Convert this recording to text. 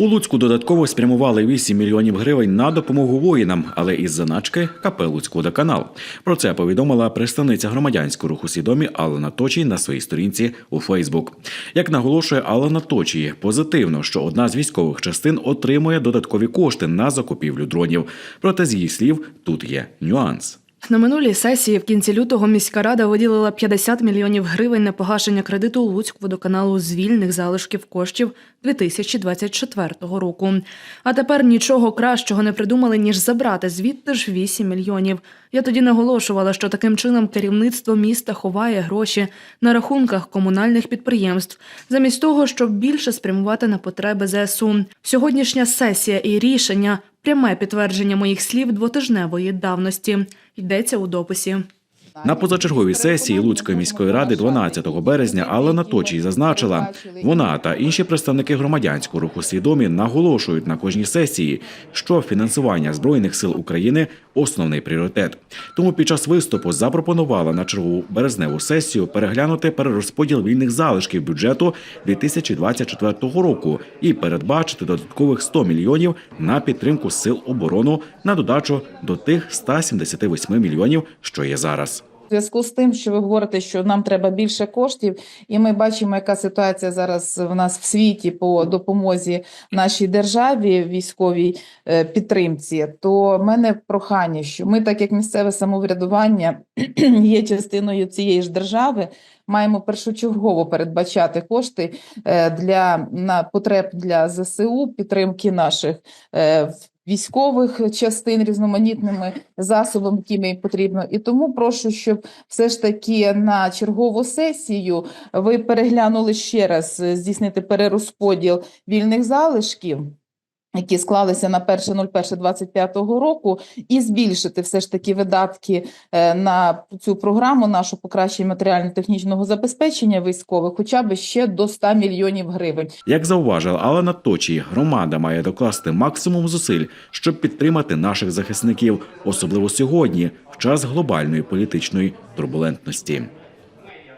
У Луцьку додатково спрямували 8 мільйонів гривень на допомогу воїнам, але із заначки КП «Луцькводоканал». Про це повідомила представниця громадянського руху свідомі Алена Точій на своїй сторінці у Фейсбук. Як наголошує Алена Точій, позитивно, що одна з військових частин отримує додаткові кошти на закупівлю дронів. Проте з її слів тут є нюанс. На минулій сесії в кінці лютого міська рада виділила 50 мільйонів гривень на погашення кредиту Луцькводоканалу з вільних залишків коштів 2024 року. А тепер нічого кращого не придумали, ніж забрати звідти ж 8 мільйонів. Я тоді наголошувала, що таким чином керівництво міста ховає гроші на рахунках комунальних підприємств, замість того, щоб більше спрямувати на потреби ЗСУ. Сьогоднішня сесія і рішення пряме підтвердження моїх слів двотижневої давності. Йдеться у дописі. На позачерговій сесії Луцької міської ради 12 березня Алена Точій зазначила, вона та інші представники громадянського руху свідомі наголошують на кожній сесії, що фінансування збройних сил України основний пріоритет. Тому під час виступу запропонувала на чергову березневу сесію переглянути перерозподіл вільних залишків бюджету 2024 року і передбачити додаткових 100 мільйонів на підтримку сил оборони на додачу до тих 178 мільйонів, що є зараз. Зв'язку з тим, що ви говорите, що нам треба більше коштів, і ми бачимо, яка ситуація зараз в нас в світі по допомозі нашій державі військовій е, підтримці, то в мене прохання, що ми, так як місцеве самоврядування є частиною цієї ж держави, маємо першочергово передбачати кошти е, для на потреб для ЗСУ, підтримки наших е, військових частин різноманітними засобами, якими їм потрібно. І тому прошу, щоб все ж таки на чергову сесію ви переглянули ще раз е, здійснити перерозподіл вільних залишків. Які склалися на 1.01.25 року, і збільшити все ж таки видатки е, на цю програму, нашу покращення матеріально-технічного забезпечення військових, хоча б ще до 100 мільйонів гривень. Як зауважила Алена Точій, громада має докласти максимум зусиль, щоб підтримати наших захисників, особливо сьогодні, в час глобальної політичної турбулентності.